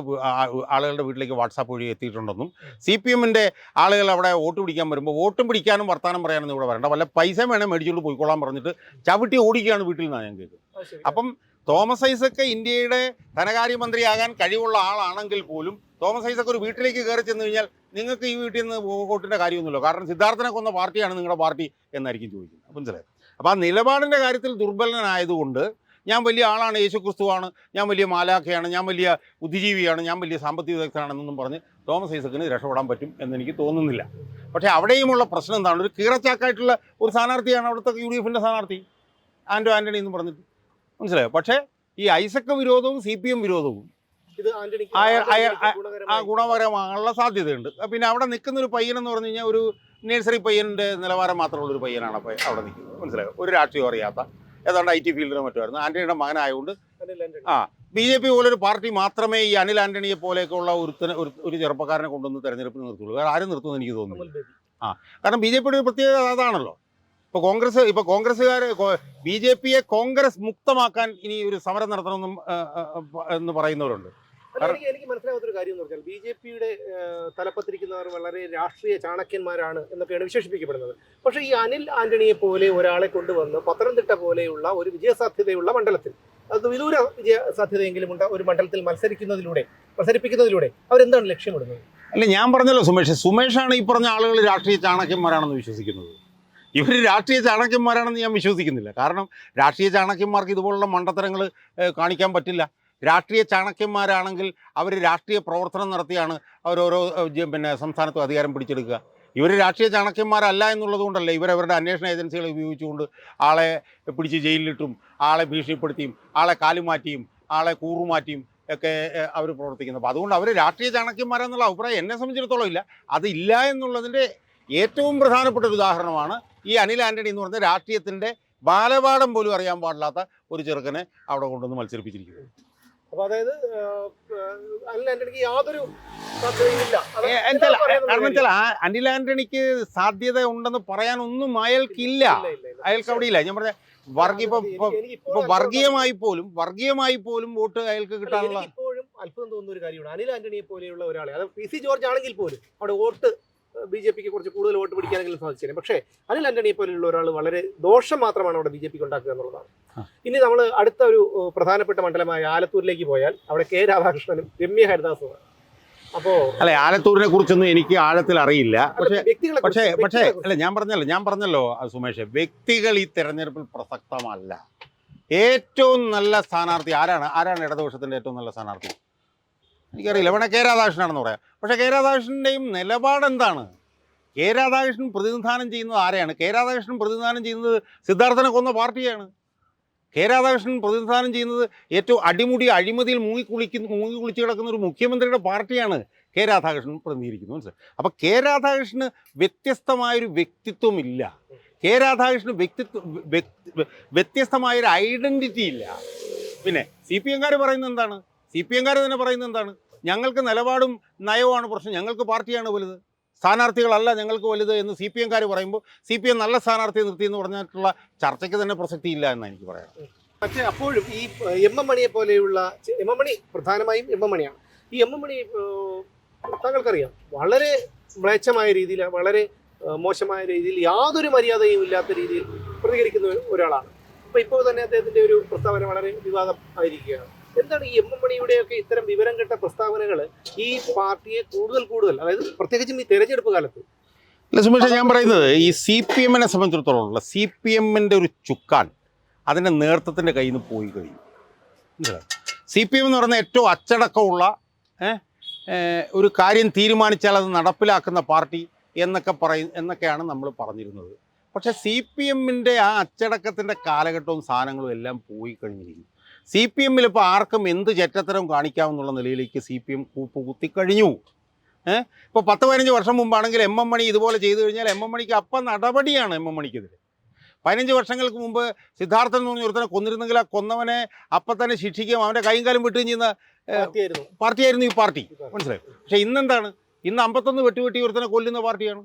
[SPEAKER 1] ആളുകളുടെ വീട്ടിലേക്ക് വാട്സാപ്പ് വഴി എത്തിയിട്ടുണ്ടെന്നും സി പി എമ്മിന്റെ ആളുകൾ അവിടെ വോട്ട് പിടിക്കാൻ വരുമ്പോൾ വോട്ടും പിടിക്കാനും വർത്താനം പറയാനൊന്നും ഇവിടെ വരണ്ട. വല്ല പൈസ വേണേൽ മേടിച്ചുകൊണ്ട് പോയിക്കോളാൻ പറഞ്ഞിട്ട് ചവിട്ടി ഓടിക്കുകയാണ് വീട്ടിൽ നിന്നാണ് ഞാൻ കേൾക്കുന്നത്. അപ്പം തോമസ് ഐസക്ക് ഇന്ത്യയുടെ ധനകാര്യമന്ത്രിയാകാൻ കഴിവുള്ള ആളാണെങ്കിൽ പോലും തോമസ് ഐസക്ക് ഒരു വീട്ടിലേക്ക് കയറി ചെന്ന് കഴിഞ്ഞാൽ നിങ്ങൾക്ക് ഈ വീട്ടിൽ നിന്ന് വോട്ടിന്റെ കാര്യമൊന്നുമില്ല. കാരണം സിദ്ധാർത്ഥനെ കൊന്ന പാർട്ടിയാണ് നിങ്ങളുടെ പാർട്ടി എന്നായിരിക്കും ചോദിക്കുന്നത്. മനസ്സിലായി? അപ്പോൾ ആ നിലപാടിന്റെ കാര്യത്തിൽ ദുർബലനായതുകൊണ്ട് ഞാൻ വലിയ ആളാണ് യേശു ക്രിസ്തുവാണ് ഞാൻ വലിയ മാലാഖയാണ് ഞാൻ വലിയ ബുദ്ധിജീവിയാണ് ഞാൻ വലിയ സാമ്പത്തിക വിദഗ്ധനാണെന്നൊന്നും പറഞ്ഞ് തോമസ് ഐസക്കിന് രക്ഷപ്പെടാൻ പറ്റും എന്നെനിക്ക് തോന്നുന്നില്ല. പക്ഷേ അവിടെയുമുള്ള പ്രശ്നം എന്താണ്? ഒരു കീറച്ചാക്കായിട്ടുള്ള ഒരു സ്ഥാനാർത്ഥിയാണ് അവിടുത്തെ യു ഡി എഫിന്റെ സ്ഥാനാർത്ഥി ആൻഡോ ആന്റണി എന്ന് പറഞ്ഞിട്ട്. മനസ്സിലായോ? പക്ഷേ ഈ ഐസക്ക് വിരോധവും സി പി എം വിരോധവും ആ. ഗുണപരമാകാനുള്ള സാധ്യതയുണ്ട്. പിന്നെ അവിടെ നിൽക്കുന്ന ഒരു പയ്യനെന്ന് പറഞ്ഞു കഴിഞ്ഞാൽ ഒരു നഴ്സറി പയ്യന്റെ നിലവാരം മാത്രമുള്ള ഒരു പയ്യനാണ് അപ്പോൾ അവിടെ നിൽക്കുന്നത്. മനസ്സിലായോ? ഒരു രാഷ്ട്രീയം അറിയാത്ത ഏതാണ്ട് ഐ ടി ഫീൽഡിനോ മറ്റുമായിരുന്നു. ആന്റണിയുടെ മകനായതുകൊണ്ട്. ആ ബി ജെ പി പോലൊരു പാർട്ടി മാത്രമേ ഈ അനിൽ ആന്റണിയെ പോലെയൊക്കെയുള്ള ഒരുത്തനെ ഒരു ചെറുപ്പക്കാരനെ കൊണ്ടുവന്ന് തെരഞ്ഞെടുപ്പിന് നിർത്തുള്ളൂ. വേറെ ആരും നിർത്തുമെന്ന് എനിക്ക്
[SPEAKER 2] തോന്നുന്നു ആ
[SPEAKER 1] കാരണം ബി ജെ പിയുടെ ഒരു പ്രത്യേകത അതാണല്ലോ. ഇപ്പോൾ കോൺഗ്രസ് ഇപ്പോൾ കോൺഗ്രസ്സുകാർ ബി ജെ പിയെ കോൺഗ്രസ് മുക്തമാക്കാൻ ഇനി ഒരു സമരം നടത്തണമെന്നും എന്ന് പറയുന്നവരുണ്ട്.
[SPEAKER 2] എനിക്ക് എനിക്ക് മനസ്സിലാവാത്ത ഒരു കാര്യം എന്ന് പറഞ്ഞാൽ ബി ജെ പിയുടെ തലപ്പത്തിരിക്കുന്നവർ വളരെ രാഷ്ട്രീയ ചാണക്യന്മാരാണ് എന്നൊക്കെയാണ് വിശേഷിപ്പിക്കപ്പെടുന്നത്. പക്ഷെ ഈ അനിൽ ആന്റണിയെ പോലെ ഒരാളെ കൊണ്ടുവന്ന് പത്തനംതിട്ട പോലെയുള്ള ഒരു വിജയസാധ്യതയുള്ള മണ്ഡലത്തിൽ അത് വിദൂര വിജയ സാധ്യതയെങ്കിലും ഉണ്ട് ഒരു മണ്ഡലത്തിൽ മത്സരിക്കുന്നതിലൂടെ മത്സരിപ്പിക്കുന്നതിലൂടെ അവരെന്താണ് ലക്ഷ്യമിടുന്നത്
[SPEAKER 1] അല്ല ഞാൻ പറഞ്ഞല്ലോ സുമേഷ് സുമേഷാണ് ഈ പറഞ്ഞ ആളുകൾ രാഷ്ട്രീയ ചാണക്യന്മാരാണെന്ന് വിശ്വസിക്കുന്നത്. ഇവർ രാഷ്ട്രീയ ചാണക്യന്മാരാണെന്ന് ഞാൻ വിശ്വസിക്കുന്നില്ല. കാരണം രാഷ്ട്രീയ ചാണക്യന്മാർക്ക് ഇതുപോലുള്ള മണ്ടത്തരങ്ങൾ കാണിക്കാൻ പറ്റില്ല. രാഷ്ട്രീയ ചാണക്യന്മാരാണെങ്കിൽ അവർ രാഷ്ട്രീയ പ്രവർത്തനം നടത്തിയാണ് അവരോരോ പിന്നെ സംസ്ഥാനത്തും അധികാരം പിടിച്ചെടുക്കുക. ഇവർ രാഷ്ട്രീയ ചാണക്യന്മാരല്ല എന്നുള്ളത് കൊണ്ടല്ലേ ഇവരവരുടെ അന്വേഷണ ഏജൻസികളെ ഉപയോഗിച്ചുകൊണ്ട് ആളെ പിടിച്ച് ജയിലിലിട്ടും ആളെ ഭീഷണിപ്പെടുത്തിയും ആളെ കാലുമാറ്റിയും ആളെ കൂറുമാറ്റിയും ഒക്കെ അവർ പ്രവർത്തിക്കുന്നത് അപ്പോൾ അതുകൊണ്ട് അവർ രാഷ്ട്രീയ ചാണക്യന്മാരെന്നുള്ള അഭിപ്രായം എന്നെ സംബന്ധിച്ചിടത്തോളം ഇല്ല. അതില്ല എന്നുള്ളതിന്റെ ഏറ്റവും പ്രധാനപ്പെട്ട ഒരു ഉദാഹരണമാണ് ഈ അനിൽ ആന്റണി എന്ന് പറഞ്ഞ രാഷ്ട്രീയത്തിന്റെ ബാലപാഠം പോലും അറിയാൻ പാടില്ലാത്ത ഒരു ചെറുക്കനെ അവിടെ കൊണ്ടുവന്ന് മത്സരിപ്പിച്ചിരിക്കുന്നത്.
[SPEAKER 2] അപ്പൊ അതായത് അനിൽ ആന്റണിക്ക് യാതൊരു
[SPEAKER 1] കാരണം വെച്ചാൽ അനിൽ ആന്റണിക്ക് സാധ്യത ഉണ്ടെന്ന് പറയാനൊന്നും അയാൾക്കില്ല. അയാൾക്ക് അവിടെ ഇല്ല. ഞാൻ പറഞ്ഞ വർഗീയ ഇപ്പൊ വർഗീയമായി പോലും വർഗീയമായി പോലും വോട്ട് അയാൾക്ക് കിട്ടാനുള്ള
[SPEAKER 2] ഇപ്പോഴും അത്ഭുതം തോന്നുന്ന ഒരു കാര്യമാണ്. അനിൽ ആന്റണിയെ പോലെയുള്ള ഒരാളെ അത് പി സി ജോർജ് ആണെങ്കിൽ പോലും അവിടെ വോട്ട് ബി ജെ പിക്ക് കുറച്ച് കൂടുതൽ വോട്ട് പിടിക്കാനെങ്കിലും സാധിച്ചേനെ പക്ഷേ അനിൽ ആന്റണിയെ പോലെയുള്ള ഒരാൾ വളരെ ദോഷം മാത്രമാണ് അവിടെ ബി ജെ പിക്ക് ഉണ്ടാക്കുക എന്നുള്ളതാണ്. ഇനി നമ്മൾ അടുത്ത ഒരു പ്രധാനപ്പെട്ട മണ്ഡലമായ ആലത്തൂരിലേക്ക് പോയാൽ അവിടെ കെ രാധാകൃഷ്ണനും രമ്യ ഹരിദാസുമാണ്. അപ്പോ
[SPEAKER 1] അല്ലെ ആലത്തൂരിനെ കുറിച്ചൊന്നും എനിക്ക് ആഴത്തിൽ അറിയില്ല. പക്ഷേ പക്ഷേ പക്ഷേ അല്ല ഞാൻ പറഞ്ഞല്ലോ ഞാൻ പറഞ്ഞല്ലോ സുമേഷ് വ്യക്തികൾ ഈ തെരഞ്ഞെടുപ്പിൽ പ്രസക്തമല്ല. ഏറ്റവും നല്ല സ്ഥാനാർത്ഥി ആരാണ്? ആരാണ് ഇടതുപക്ഷത്തിന്റെ ഏറ്റവും നല്ല സ്ഥാനാർത്ഥി? എനിക്കറിയില്ല. വേണേ കെ രാധാകൃഷ്ണനാണെന്ന് പറയാം. പക്ഷേ കെ രാധാകൃഷ്ണന്റെയും നിലപാട് എന്താണ്? കെ രാധാകൃഷ്ണൻ പ്രതിനിധാനം ചെയ്യുന്നത് ആരെയാണ്? കെ രാധാകൃഷ്ണൻ പ്രതിനിധാനം ചെയ്യുന്നത് സിദ്ധാർത്ഥനെ കൊന്ന പാർട്ടിയാണ്. കെ രാധാകൃഷ്ണൻ പ്രതിനിധാനം ചെയ്യുന്നത് ഏറ്റവും അടിമുടി അഴിമതിയിൽ മുങ്ങിക്കുളിക്കുന്ന മുങ്ങി കുളിച്ച് കിടക്കുന്ന ഒരു മുഖ്യമന്ത്രിയുടെ പാർട്ടിയാണ് കെ രാധാകൃഷ്ണൻ പ്രതിനിധീകരിക്കുന്നത്. മനസ്സിലായി? അപ്പോൾ കെ രാധാകൃഷ്ണന് വ്യത്യസ്തമായൊരു വ്യക്തിത്വമില്ല. കെ രാധാകൃഷ്ണന് വ്യക്തിത്വ വ്യക്തി- വ്യത്യസ്തമായൊരു ഐഡന്റിറ്റി ഇല്ല പിന്നെ സി പി എംകാർ പറയുന്നത് എന്താണ്? സി പി എംകാർ തന്നെ പറയുന്നത് എന്താണ്? ഞങ്ങൾക്ക് നിലപാടും നയവുമാണ് പ്രശ്നം. ഞങ്ങൾക്ക് പാർട്ടിയാണ് വലുത്. സ്ഥാനാർത്ഥികളല്ല ഞങ്ങൾക്ക് വലുത് എന്ന് സി പി എംകാർ പറയുമ്പോൾ സി പി എം നല്ല സ്ഥാനാർത്ഥിയെ നിർത്തി എന്ന് പറഞ്ഞിട്ടുള്ള ചർച്ചയ്ക്ക് തന്നെ പ്രസക്തിയില്ല എന്നാണ് എനിക്ക് പറയാം
[SPEAKER 2] പക്ഷേ അപ്പോഴും ഈ എം എം മണിയെ പോലെയുള്ള എം എം മണി പ്രധാനമായും എം എം മണിയാണ് ഈ എം എം മണി താങ്കൾക്കറിയാം വളരെ മ്ലേച്ഛമായ രീതിയിൽ വളരെ മോശമായ രീതിയിൽ യാതൊരു മര്യാദയും ഇല്ലാത്ത രീതിയിൽ പ്രതികരിക്കുന്ന ഒരാളാണ്. അപ്പൊ ഇപ്പോൾ തന്നെ അദ്ദേഹത്തിന്റെ ഒരു പ്രസ്താവന വളരെ വിവാദം ആയിരിക്കുകയാണ്. എന്താണ് ഈ എം എം മണിയുടെയൊക്കെ ഇത്തരം വിവരം കെട്ട പ്രസ്താവനകൾ ഈ പാർട്ടിയെ കൂടുതൽ കൂടുതൽ അതായത് പ്രത്യേകിച്ചും ഈ തെരഞ്ഞെടുപ്പ് കാലത്ത്?
[SPEAKER 1] അല്ല സുമേഷ് ഞാൻ പറയുന്നത് ഈ സി പി എമ്മിനെ സംബന്ധിച്ചിടത്തോളം ഉള്ള സി പി എമ്മിന്റെ ഒരു ചുക്കാൻ അതിന്റെ നേതൃത്വത്തിന്റെ കയ്യിൽ നിന്ന് പോയി കഴിഞ്ഞു. സി പി എം എന്ന് പറയുന്ന ഏറ്റവും അച്ചടക്കമുള്ള ഒരു കാര്യം തീരുമാനിച്ചാൽ അത് നടപ്പിലാക്കുന്ന പാർട്ടി എന്നൊക്കെ പറയും എന്നൊക്കെയാണ് നമ്മൾ പറഞ്ഞിരുന്നത്. പക്ഷേ സി പി എമ്മിന്റെ ആ അച്ചടക്കത്തിന്റെ കാലഘട്ടവും സാധനങ്ങളും എല്ലാം പോയി കഴിഞ്ഞിരിക്കുന്നു. സി പി എമ്മിൽ ഇപ്പോൾ ആർക്കും എന്ത് ചെറ്റത്തരം കാണിക്കാമെന്നുള്ള നിലയിലേക്ക് സി പി എം കൂപ്പ് കുത്തിക്കഴിഞ്ഞു. ഏഹ് ഇപ്പോൾ പത്ത് പതിനഞ്ച് വർഷം മുമ്പാണെങ്കിൽ എം എം മണി ഇതുപോലെ ചെയ്തു കഴിഞ്ഞാൽ എം എം മണിക്ക് അപ്പം നടപടിയാണ് എം എം മണിക്കെതിരെ. പതിനഞ്ച് വർഷങ്ങൾക്ക് മുമ്പ് സിദ്ധാർത്ഥൻ എന്ന് പറഞ്ഞ ഒരുത്തനെ കൊന്നിരുന്നെങ്കിൽ ആ കൊന്നവനെ അപ്പം തന്നെ ശിക്ഷിക്കുകയും അവന്റെ കൈയും കാലും വിട്ടുകയും ചെയ്യുന്ന
[SPEAKER 2] പാർട്ടിയായിരുന്നു.
[SPEAKER 1] ഈ പാർട്ടി. മനസ്സിലായി? പക്ഷേ ഇന്നെന്താണ്? ഇന്ന് അമ്പത്തൊന്ന് വെട്ടി വെട്ടി ഒരുത്തനെ കൊല്ലുന്ന പാർട്ടിയാണ്.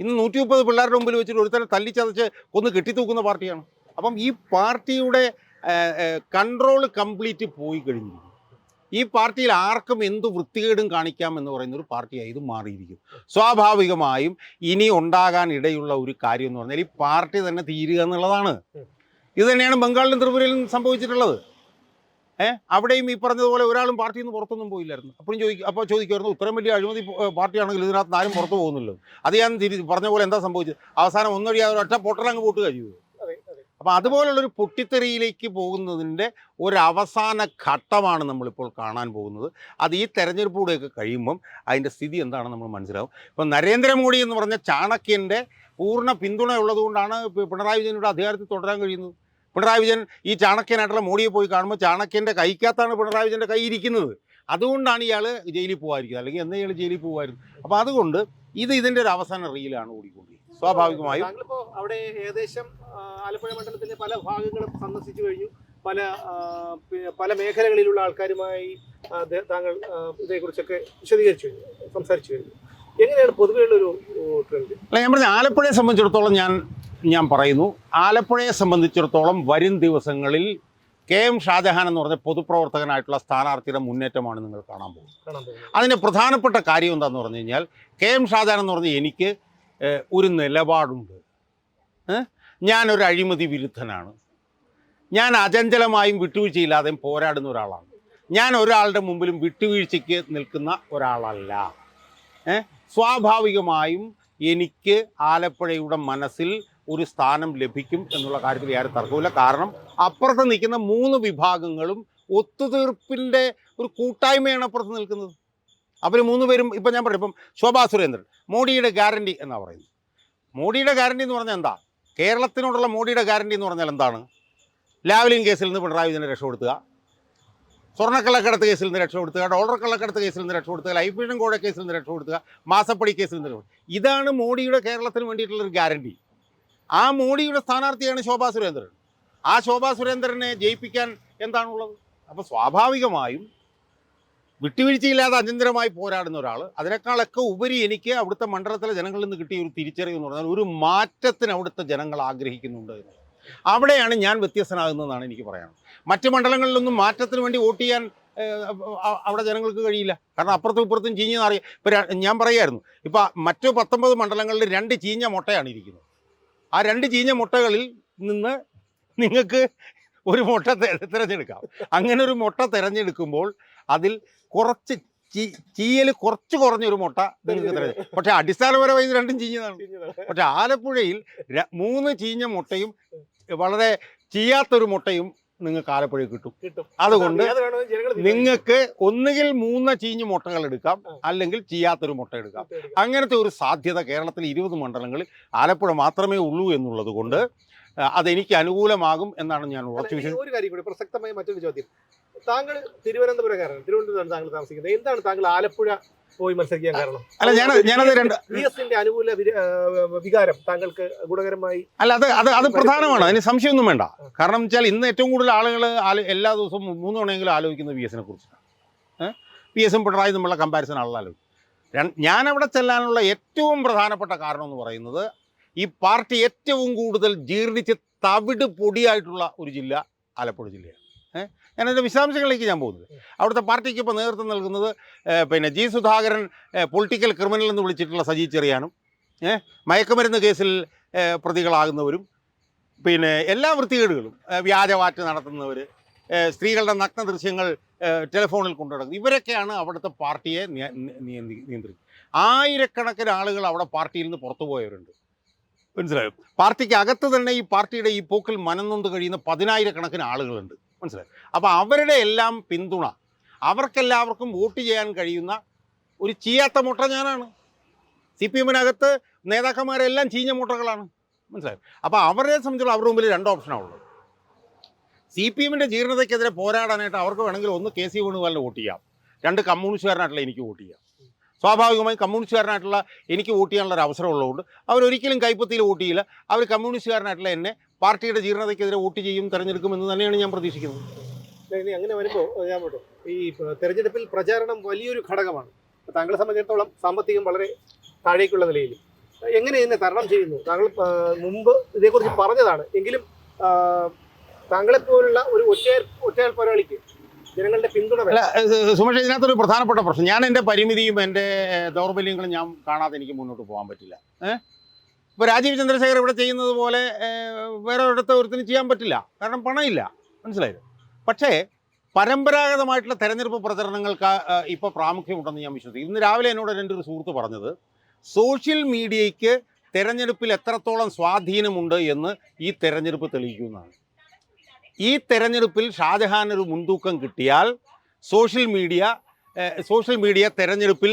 [SPEAKER 1] ഇന്ന് നൂറ്റി മുപ്പത് പിള്ളേരുടെ മുമ്പിൽ വെച്ചിട്ട് ഒരുത്തനെ തല്ലിച്ചതച്ച് കൊന്ന് കെട്ടിത്തൂക്കുന്ന പാർട്ടിയാണ്. അപ്പം ഈ പാർട്ടിയുടെ കൺട്രോൾ കംപ്ലീറ്റ് പോയി കഴിഞ്ഞു. ഈ പാർട്ടിയിൽ ആർക്കും എന്ത് വൃത്തികേടും കാണിക്കാം എന്ന് പറയുന്ന ഒരു പാർട്ടിയായി ഇത് മാറിയിരിക്കും സ്വാഭാവികമായും ഇനി ഉണ്ടാകാൻ ഇടയുള്ള ഒരു കാര്യം എന്ന് പറഞ്ഞാൽ ഈ പാർട്ടി തന്നെ തീരുക എന്നുള്ളതാണ്. ഇത് തന്നെയാണ് ബംഗാളിലും ത്രിപുരയിലും സംഭവിച്ചിട്ടുള്ളത്. ഏഹ് അവിടെയും ഈ പറഞ്ഞതുപോലെ ഒരാളും പാർട്ടിയിൽ നിന്ന് പുറത്തൊന്നും പോയില്ലായിരുന്നു. അപ്പോഴും ചോദിക്കും അപ്പോൾ ചോദിക്കുമായിരുന്നു ഇത്രയും വലിയ അഴിമതി പാർട്ടിയാണെങ്കിൽ ഇതിനകത്ത് ആരും പുറത്തു പോകുന്നില്ല അത് ഞാൻ തിരി പറഞ്ഞ പോലെ എന്താ സംഭവിച്ചത്? അവസാനം ഒന്നൊഴിയാതെ ഒറ്റ പൊട്ടലങ്ങ് പോട്ട് ചെയ്തു അപ്പം അതുപോലുള്ളൊരു പൊട്ടിത്തെറിയിലേക്ക് പോകുന്നതിന്റെ ഒരു അവസാന ഘട്ടമാണ് നമ്മളിപ്പോൾ കാണാൻ പോകുന്നത്. അത് ഈ തെരഞ്ഞെടുപ്പോടെയൊക്കെ കഴിയുമ്പം അതിന്റെ സ്ഥിതി എന്താണെന്ന് നമ്മൾ മനസ്സിലാവും. ഇപ്പം നരേന്ദ്രമോദി എന്ന് പറഞ്ഞ ചാണക്യന്റെ പൂർണ പിന്തുണ ഉള്ളതുകൊണ്ടാണ് പിണറായി വിജയനോട് അധികാരത്തിൽ തുടരാൻ കഴിയുന്നത്. പിണറായി വിജയൻ ഈ ചാണക്യനായിട്ടുള്ള മോഡിയെ പോയി കാണുമ്പോൾ ചാണക്യന്റെ കൈക്കകത്താണ് പിണറായി വിജയന്റെ കൈ ഇരിക്കുന്നത്. അതുകൊണ്ടാണ് ഇയാൾ ജയിലിൽ പോകാതിരിക്കുന്നത് അല്ലെങ്കിൽ എന്നാൽ ഇയാൾ ജയിലിൽ പോകുമായിരുന്നു അപ്പോൾ അതുകൊണ്ട് ഇത് ഇതിന്റെ ഒരു അവസാന റീലാണ് ഓടിക്കൊണ്ടിരിക്കുന്നത്. സ്വാഭാവികമായും
[SPEAKER 2] അവിടെ ഏകദേശം ആലപ്പുഴ മണ്ഡലത്തിന്റെ പല ഭാഗങ്ങളും സന്ദർശിച്ചു കഴിഞ്ഞു. പല പല മേഖലകളിലുള്ള ആൾക്കാരുമായി താങ്കൾ ഇതേക്കുറിച്ചൊക്കെ വിശദീകരിച്ചു കഴിഞ്ഞു സംസാരിച്ചു കഴിഞ്ഞു. എങ്ങനെയാണ് പൊതുവെയുള്ള ഒരു ട്രെൻഡ്?
[SPEAKER 1] അല്ല ഞാൻ പറഞ്ഞ ആലപ്പുഴയെ സംബന്ധിച്ചിടത്തോളം ഞാൻ ഞാൻ പറയുന്നു. ആലപ്പുഴയെ സംബന്ധിച്ചിടത്തോളം വരും ദിവസങ്ങളിൽ കെ എം ഷാജഹാൻ എന്ന് പറഞ്ഞ പൊതുപ്രവർത്തകനായിട്ടുള്ള സ്ഥാനാർത്ഥിയുടെ മുന്നേറ്റമാണ് നിങ്ങൾ കാണാൻ പോകുന്നത്. അതിന്റെ പ്രധാനപ്പെട്ട കാര്യം എന്താണെന്ന് പറഞ്ഞു കഴിഞ്ഞാൽ കെ എം ഷാജഹാൻ എന്ന് പറഞ്ഞാൽ എനിക്ക് ഒരു നിലപാടുണ്ട്? ഞാനൊരു അഴിമതി വിരുദ്ധനാണ്. ഞാൻ അചഞ്ചലമായും വിട്ടുവീഴ്ചയില്ലാതെയും പോരാടുന്ന ഒരാളാണ്. ഞാൻ ഒരാളുടെ മുമ്പിലും വിട്ടുവീഴ്ചയ്ക്ക് നിൽക്കുന്ന ഒരാളല്ല. സ്വാഭാവികമായും എനിക്ക് ആലപ്പുഴയുടെ മനസ്സിൽ ഒരു സ്ഥാനം ലഭിക്കും എന്നുള്ള കാര്യത്തിൽ യാതൊരു തർക്കമില്ല കാരണം അപ്പുറത്ത് നിൽക്കുന്ന മൂന്ന് വിഭാഗങ്ങളും ഒത്തുതീർപ്പിന്റെ ഒരു കൂട്ടായ്മയാണ് അപ്പുറത്ത് നിൽക്കുന്നത്. അവർ മൂന്ന് പേരും ഇപ്പം ഞാൻ പറയും ഇപ്പം ശോഭാ സുരേന്ദ്രൻ മോഡിയുടെ ഗ്യാരണ്ടി എന്നാണ് പറയുന്നത്. മോഡിയുടെ ഗ്യാരണ്ടി എന്ന് പറഞ്ഞാൽ എന്താ? കേരളത്തിനോടുള്ള മോഡിയുടെ ഗ്യാരണ്ടി എന്ന് പറഞ്ഞാൽ എന്താണ്? ലാവലിംഗ് കേസിൽ നിന്ന് പിണറായി വിജയനെ രക്ഷപ്പെടുത്തുക. സ്വർണക്കള്ളക്കടത്ത് കേസിൽ നിന്ന് രക്ഷപ്പെടുത്തുക. ഡോളർ കള്ളക്കടത്ത് കേസിൽ നിന്ന് രക്ഷപ്പെടുത്തുക. ലൈഫ് മിഷൻ കോഴ കേസിൽ നിന്ന് രക്ഷപ്പെടുത്തുക. മാസപ്പടി കേസിൽ നിന്ന് ഇതാണ് മോഡിയുടെ കേരളത്തിന് വേണ്ടിയിട്ടുള്ള ഒരു ഗ്യാരണ്ടി ആ മോഡിയുടെ സ്ഥാനാർത്ഥിയാണ് ശോഭാ സുരേന്ദ്രൻ. ആ ശോഭാ സുരേന്ദ്രനെ ജയിപ്പിക്കാൻ എന്താണുള്ളത്? അപ്പോൾ സ്വാഭാവികമായും വിട്ടുവീഴ്ചയില്ലാതെ അനന്തരമായി പോരാടുന്ന ഒരാൾ അതിനേക്കാളൊക്കെ ഉപരി എനിക്ക് അവിടുത്തെ മണ്ഡലത്തിലെ ജനങ്ങളിൽ നിന്ന് കിട്ടിയ ഒരു തിരിച്ചറിവ് എന്ന് പറഞ്ഞാൽ ഒരു മാറ്റത്തിന് അവിടുത്തെ ജനങ്ങൾ ആഗ്രഹിക്കുന്നുണ്ട് എന്ന് അവിടെയാണ് ഞാൻ വ്യത്യസ്തനാകുന്നതെന്നാണ് എനിക്ക് പറയാനുള്ളത്. മറ്റ് മണ്ഡലങ്ങളിലൊന്നും മാറ്റത്തിന് വേണ്ടി വോട്ട് ചെയ്യാൻ അവിടെ ജനങ്ങൾക്ക് കഴിയില്ല. കാരണം അപ്പുറത്തും ഇപ്പുറത്തും ചീഞ്ഞ അറിയാം. ഞാൻ പറയായിരുന്നു. ഇപ്പം മറ്റു പത്തൊമ്പത് മണ്ഡലങ്ങളിൽ രണ്ട് ചീഞ്ഞ മുട്ടയാണ് ഇരിക്കുന്നത്. ആ രണ്ട് ചീഞ്ഞ മുട്ടകളിൽ നിന്ന് നിങ്ങൾക്ക് ഒരു മുട്ട തിരഞ്ഞെടുക്കാം. അങ്ങനെ ഒരു മുട്ട തിരഞ്ഞെടുക്കുമ്പോൾ അതിൽ കുറച്ച് ചീയൽ കുറച്ച് കുറഞ്ഞൊരു മുട്ട നിങ്ങൾക്ക് തരുന്നത് പക്ഷെ അടിസ്ഥാനപരമായി രണ്ടും ചീഞ്ഞതാണ്. പക്ഷെ ആലപ്പുഴയിൽ മൂന്ന് ചീഞ്ഞ മുട്ടയും വളരെ ചീയാത്തൊരു മുട്ടയും നിങ്ങൾക്ക് ആലപ്പുഴയിൽ കിട്ടും. അതുകൊണ്ട് നിങ്ങൾക്ക് ഒന്നുകിൽ മൂന്ന് ചീഞ്ഞ് മുട്ടകൾ എടുക്കാം അല്ലെങ്കിൽ ചീയാത്തൊരു മുട്ട എടുക്കാം. അങ്ങനത്തെ ഒരു സാധ്യത കേരളത്തിൽ ഇരുപത് മണ്ഡലങ്ങളിൽ ആലപ്പുഴ മാത്രമേ ഉള്ളൂ എന്നുള്ളത് കൊണ്ട് അതെനിക്ക് അനുകൂലമാകും എന്നാണ് ഞാൻ ഉറച്ചു
[SPEAKER 2] ഒരു കാര്യം കൂടി പ്രസക്തമായ മറ്റൊരു ചോദ്യം. താങ്കൾ തിരുവനന്തപുരക്കാരൻ തിരുവനന്തപുരത്താണ് താങ്കൾ താമസിക്കുന്നത്. എന്താണ് താങ്കൾ ആലപ്പുഴ പോയി മത്സരിക്കാൻ കാരണം?
[SPEAKER 1] അല്ല ഞാൻ ഞാനത് രണ്ട്
[SPEAKER 2] വി എസിന്റെ അനുകൂല വികാരം താങ്കൾക്ക് ഗുണകരമായി
[SPEAKER 1] അല്ല അത് അത് അത് പ്രധാനമാണ്. അതിന് സംശയമൊന്നും വേണ്ട. കാരണം വെച്ചാൽ ഇന്ന് ഏറ്റവും കൂടുതൽ ആളുകൾ എല്ലാ ദിവസവും മൂന്ന് തവണയെങ്കിലും ആലോചിക്കുന്നത് വി എസിനെ കുറിച്ചിട്ടാണ് പി എസും പിണറായി തമ്മിലുള്ള കമ്പാരിസൺ ആലോചിക്കും രൺ- ഞാനവിടെ ചെല്ലാനുള്ള ഏറ്റവും പ്രധാനപ്പെട്ട കാരണം എന്ന് പറയുന്നത് ഈ പാർട്ടി ഏറ്റവും കൂടുതൽ ജീർണിച്ച് തവിട് പൊടിയായിട്ടുള്ള ഒരു ജില്ല ആലപ്പുഴ ജില്ലയാണ്. ഞാൻ അതിന്റെ വിശദാംശങ്ങളിലേക്ക് ഞാൻ പോകുന്നത്. അവിടുത്തെ പാർട്ടിക്ക് ഇപ്പോൾ നേതൃത്വം നൽകുന്നത് പിന്നെ ജി സുധാകരൻ പൊളിറ്റിക്കൽ ക്രിമിനൽ എന്ന് വിളിച്ചിട്ടുള്ള സജി ചെറിയാനും മയക്കുമരുന്ന് കേസിൽ പ്രതികളാകുന്നവരും പിന്നെ എല്ലാ വൃത്തികേടുകളും വ്യാജവാറ്റ് നടത്തുന്നവർ സ്ത്രീകളുടെ നഗ്ന ദൃശ്യങ്ങൾ ടെലിഫോണിൽ കൊണ്ടുനടക്കുന്നത് ഇവരൊക്കെയാണ് അവിടുത്തെ പാർട്ടിയെ നിയ- നിയന്ത്രിക്കുന്നത്. ആയിരക്കണക്കിന് ആളുകൾ അവിടെ പാർട്ടിയിൽ നിന്ന് പുറത്തു പോയവരുണ്ട്. മനസ്സിലായോ? പാർട്ടിക്ക് അകത്ത് തന്നെ ഈ പാർട്ടിയുടെ ഈ പോക്കിൽ മനംനൊന്ത് കഴിയുന്ന പതിനായിരക്കണക്കിന് ആളുകളുണ്ട്. മനസ്സിലായോ? അപ്പോൾ അവരുടെ എല്ലാം പിന്തുണ. അവർക്കെല്ലാവർക്കും വോട്ട് ചെയ്യാൻ കഴിയുന്ന ഒരു ചീയാത്ത മുട്ട ഞാനാണ്. സി പി എമ്മിനകത്ത് നേതാക്കന്മാരെല്ലാം ചീഞ്ഞ മുട്ടകളാണ്. മനസ്സിലായോ? അപ്പോൾ അവരെ സംബന്ധിച്ചുള്ള അവരുടെ മുമ്പിൽ രണ്ട് ഓപ്ഷനാണ് ഉള്ളത്. സി പി എമ്മിന്റെ ജീർണതയ്ക്കെതിരെ പോരാടാനായിട്ട് അവർക്ക് വേണമെങ്കിൽ ഒന്ന് കെ സി വേണുഗോപാലിന് വോട്ട് ചെയ്യാം. രണ്ട് കമ്മ്യൂണിസ്റ്റുകാരനായിട്ടുള്ള എനിക്ക് വോട്ട് ചെയ്യാം. സ്വാഭാവികമായും കമ്മ്യൂണിസ്റ്റുകാരനായിട്ടുള്ള എനിക്ക് വോട്ട് ചെയ്യാനുള്ള ഒരു അവസരം ഉള്ളതുകൊണ്ട് അവരൊരിക്കലും കൈപ്പത്തിയിൽ വോട്ട് ചെയ്യില്ല. അവർ കമ്മ്യൂണിസ്റ്റുകാരനായിട്ടുള്ള എന്നെ പാർട്ടിയുടെ ജീർണതയ്ക്കെതിരെ വോട്ട് ചെയ്യും തെരഞ്ഞെടുക്കുമെന്ന് തന്നെയാണ് ഞാൻ പ്രതീക്ഷിക്കുന്നത്.
[SPEAKER 2] ഇനി അങ്ങനെ വരുമ്പോൾ ഞാൻ പോട്ടെ. ഈ തെരഞ്ഞെടുപ്പിൽ പ്രചാരണം വലിയൊരു ഘടകമാണ്. താങ്കളെ സംബന്ധിച്ചിടത്തോളം സാമ്പത്തികം വളരെ താഴേക്കുള്ള നിലയിൽ. എങ്ങനെ ഇതിനെ തരണം ചെയ്യുന്നു? താങ്കൾ മുമ്പ് ഇതേക്കുറിച്ച് പറഞ്ഞതാണ്. എങ്കിലും താങ്കളെപ്പോലുള്ള ഒരു ഒറ്റയാൾ ഒറ്റയാൾ പോരാളിക്ക് ജനങ്ങളുടെ പിന്തുണ
[SPEAKER 1] അല്ല സുമേഷ് ഇതിനകത്തൊരു പ്രധാനപ്പെട്ട പ്രശ്നം. ഞാൻ എന്റെ പരിമിതിയും എന്റെ ദൗർബല്യങ്ങളും ഞാൻ കാണാതെ എനിക്ക് മുന്നോട്ട് പോകാൻ പറ്റില്ല. ഏഹ് ഇപ്പോൾ രാജീവ് ചന്ദ്രശേഖർ ഇവിടെ ചെയ്യുന്നത് പോലെ വേറെ ഒരിടത്ത് ഒരുത്തിന് ചെയ്യാൻ പറ്റില്ല. കാരണം പണമില്ല. മനസ്സിലായത് പക്ഷേ പരമ്പരാഗതമായിട്ടുള്ള തെരഞ്ഞെടുപ്പ് പ്രചരണങ്ങൾക്ക് ഇപ്പോൾ പ്രാമുഖ്യമുണ്ടെന്ന് ഞാൻ വിശ്വസിക്കുന്നു. ഇന്ന് രാവിലെ എന്നോട് എന്റെ ഒരു സുഹൃത്ത് പറഞ്ഞത് സോഷ്യൽ മീഡിയയ്ക്ക് തെരഞ്ഞെടുപ്പിൽ എത്രത്തോളം സ്വാധീനമുണ്ട് എന്ന് ഈ തെരഞ്ഞെടുപ്പ് തെളിയിക്കുന്നതാണ് ഈ തെരഞ്ഞെടുപ്പിൽ ഷാജഹാൻ ഒരു മുൻതൂക്കം കിട്ടിയാൽ സോഷ്യൽ മീഡിയ സോഷ്യൽ മീഡിയ തെരഞ്ഞെടുപ്പിൽ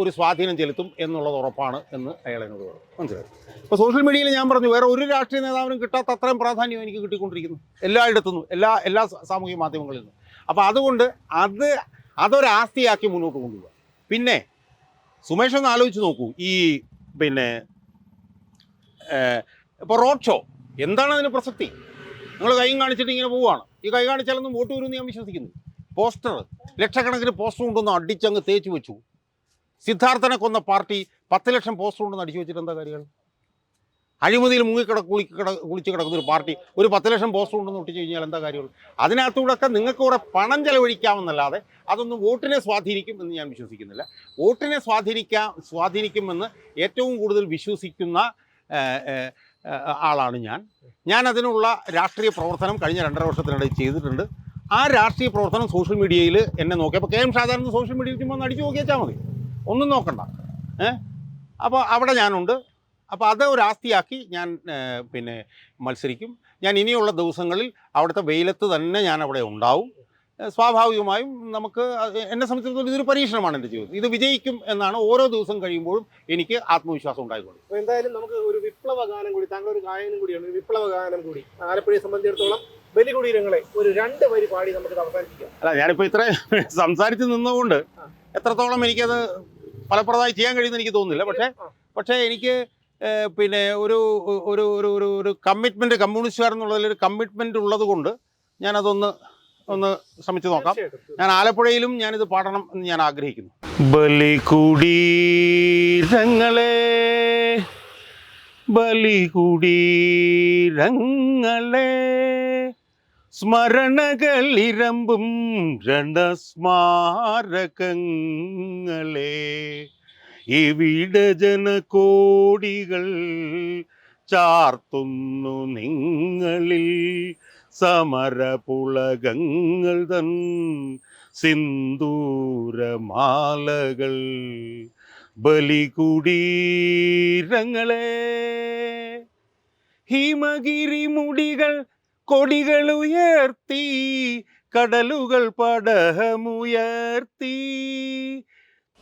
[SPEAKER 1] ഒരു സ്വാധീനം ചെലുത്തും എന്നുള്ളത് ഉറപ്പാണ് എന്ന് അയാൾ എന്നോട് പറഞ്ഞു. മനസ്സിലായി? അപ്പോൾ സോഷ്യൽ മീഡിയയിൽ ഞാൻ പറഞ്ഞു വേറെ ഒരു രാഷ്ട്രീയ നേതാവിനും കിട്ടാത്ത അത്രയും പ്രാധാന്യം എനിക്ക് കിട്ടിക്കൊണ്ടിരിക്കുന്നു. എല്ലായിടത്തുനിന്നും എല്ലാ എല്ലാ സാമൂഹിക മാധ്യമങ്ങളിൽ നിന്നും. അപ്പോൾ അതുകൊണ്ട് അത് അതൊരാസ്തിയാക്കി മുന്നോട്ട് കൊണ്ടുപോകുക പിന്നെ സുമേഷ് ഒന്ന് ആലോചിച്ച് നോക്കൂ. ഈ പിന്നെ ഇപ്പോൾ റോഡ് ഷോ എന്താണ് അതിന് പ്രസക്തി? നിങ്ങൾ കൈയും കാണിച്ചിട്ട് ഇങ്ങനെ പോവുകയാണ് ഈ കൈ കാണിച്ചാലൊന്നും വോട്ട് വരുമെന്ന് ഞാൻ വിശ്വസിക്കുന്നു. പോസ്റ്റർ ലക്ഷക്കണക്കിന് പോസ്റ്റർ കൊണ്ടൊന്ന് അടിച്ചങ്ങ് തേച്ച് വെച്ചു. സിദ്ധാർത്ഥനെ കൊന്ന പാർട്ടി പത്ത് ലക്ഷം പോസ്റ്റർ കൊണ്ടൊന്ന് അടിച്ചു വെച്ചിട്ട് എന്താ കാര്യങ്ങൾ? അഴിമതിയിൽ മുങ്ങിക്കിട കുളി കിട കുളിച്ച് കിടക്കുന്ന ഒരു പാർട്ടി ഒരു പത്ത് ലക്ഷം പോസ്റ്റർ കൊണ്ടൊന്ന് ഒട്ടിച്ച് കഴിഞ്ഞാൽ എന്താ കാര്യങ്ങൾ? അതിനകത്തൂടെയൊക്കെ നിങ്ങൾക്ക് കൂടെ പണം ചെലവഴിക്കാമെന്നല്ലാതെ അതൊന്നും വോട്ടിനെ സ്വാധീനിക്കും എന്ന് ഞാൻ വിശ്വസിക്കുന്നില്ല. വോട്ടിനെ സ്വാധീനിക്കാം സ്വാധീനിക്കുമെന്ന് ഏറ്റവും കൂടുതൽ വിശ്വസിക്കുന്ന ആളാണ് ഞാൻ. ഞാൻ അതിനുള്ള രാഷ്ട്രീയ പ്രവർത്തനം കഴിഞ്ഞ രണ്ടര വർഷത്തിനിടയിൽ ചെയ്തിട്ടുണ്ട്. ആ രാഷ്ട്രീയ പ്രവർത്തനം സോഷ്യൽ മീഡിയയിൽ എന്നെ നോക്കി അപ്പോൾ കെ എം ഷാജാൻ സോഷ്യൽ മീഡിയയിൽ ചുമ്മാ അടിച്ചു നോക്കിയാൽ മതി. ഒന്നും നോക്കണ്ട. ഏ? അപ്പോൾ അവിടെ ഞാനുണ്ട്. അപ്പോൾ അത് ഒരു ആസ്തിയാക്കി ഞാൻ പിന്നെ മത്സരിക്കും. ഞാൻ ഇനിയുള്ള ദിവസങ്ങളിൽ അവിടുത്തെ വെയിലത്ത് തന്നെ ഞാൻ അവിടെ ഉണ്ടാവും. സ്വാഭാവികമായും നമുക്ക് എന്നെ സംബന്ധിച്ചിടത്തോളം ഇതൊരു പരീക്ഷണമാണ് എന്റെ ജീവിതം ഇത് വിജയിക്കും എന്നാണ് ഓരോ ദിവസം കഴിയുമ്പോഴും എനിക്ക് ആത്മവിശ്വാസം ഉണ്ടായിക്കൊണ്ട്
[SPEAKER 2] എന്തായാലും നമുക്ക് ഒരു വിപ്ലവ ഗാനം കൂടി താങ്കൾ ഒരു ഗായകനും കൂടിയാണ് ഒരു വിപ്ലവ ഗാനം കൂടി. ആലപ്പുഴയെ സംബന്ധിച്ചിടത്തോളം ബലികുടീരങ്ങളെ ഒരു രണ്ട് വരി പാടി നമുക്ക് അവസാനിപ്പിക്കാം.
[SPEAKER 1] അല്ല ഞാനിപ്പോൾ ഇത്ര സംസാരിച്ച് നിന്നുകൊണ്ട് എത്രത്തോളം എനിക്കത് ഫലപ്രദമായി ചെയ്യാൻ കഴിയുമെന്ന് എനിക്ക് തോന്നുന്നില്ല. പക്ഷേ പക്ഷേ എനിക്ക് പിന്നെ ഒരു ഒരു ഒരു ഒരു ഒരു കമ്മിറ്റ്മെന്റ് കമ്മ്യൂണിസ്റ്റുകാരെന്നുള്ളതിൽ ഒരു കമ്മിറ്റ്മെന്റ് ഉള്ളത് കൊണ്ട് ഞാനതൊന്ന് ഒന്ന് ശ്രമിച്ചു നോക്കാം. ഞാൻ ആലപ്പുഴയിലും ഞാനിത് പാടണം എന്ന് ഞാൻ ആഗ്രഹിക്കുന്നു. ബലികുടീരങ്ങളെ ബലികുടീരങ്ങളെ സ്മരണകളിരമ്പും രണസ്മാരകങ്ങളെ ഇവിടെ ജനകോടികൾ ചാർത്തുന്നു നിങ്ങളിൽ. സമരപുളകങ്ങൾ തൻ സിന്ദൂരമാലകൾ ബലികുടീരങ്ങളെ ഹിമഗിരി മുടികൾ കൊടികൾ ഉയർത്തി കടലുകൾ പടഹമുയർത്തി.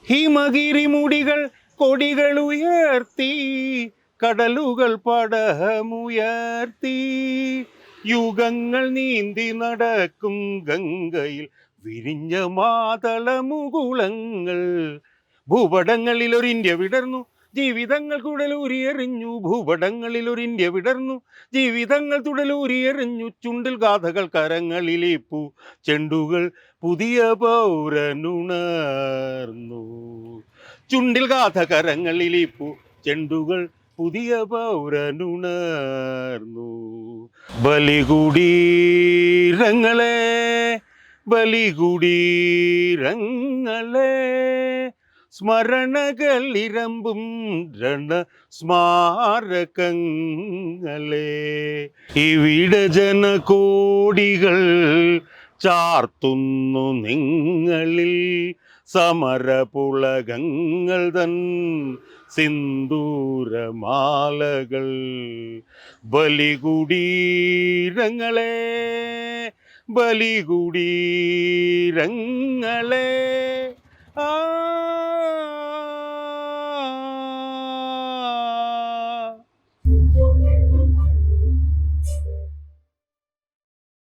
[SPEAKER 1] ഹിമഗിരി മുടികൾ കൊടികൾ ഉയർത്തി കടലുകൾ പടഹമുയർത്തി. യുഗങ്ങൾ നീന്തി നടക്കും ഗംഗയിൽ വിരിഞ്ഞ മാതളമുകുളങ്ങൾ. ഭൂപടങ്ങളിൽ ഒരു ഇന്ത്യ വിടർന്നു ജീവിതങ്ങൾ കുടലൂരിയെറിഞ്ഞു ഭൂപടങ്ങളിൽ ഒരു ഇന്ത്യ വിടർന്നു ജീവിതങ്ങൾ തുടലൂരിയെറിഞ്ഞു ചുണ്ടിൽ ഗാഥകൾ കരങ്ങളിലേപ്പു ചെണ്ടുകൾ പുതിയ പൗരനുണർന്നു. ചുണ്ടിൽ ഗാഥ കരങ്ങളിലേപ്പു ചെണ്ടുകൾ പുതിയ പൗരനുണർന്നു. ബലികുടീരങ്ങളെ ബലികുടീരങ്ങളെ സ്മരണകളിരമ്പും രണ സ്മാരകങ്ങളെ ഇവിടെ ജനകോടികൾ ചാർത്തുന്നു നിങ്ങളിൽ സമരപുളകങ്ങൾ തൻ സിന്ദൂരമാലകൾ ബലികുടീരങ്ങളെ ബലികുടീരങ്ങളെ. ആ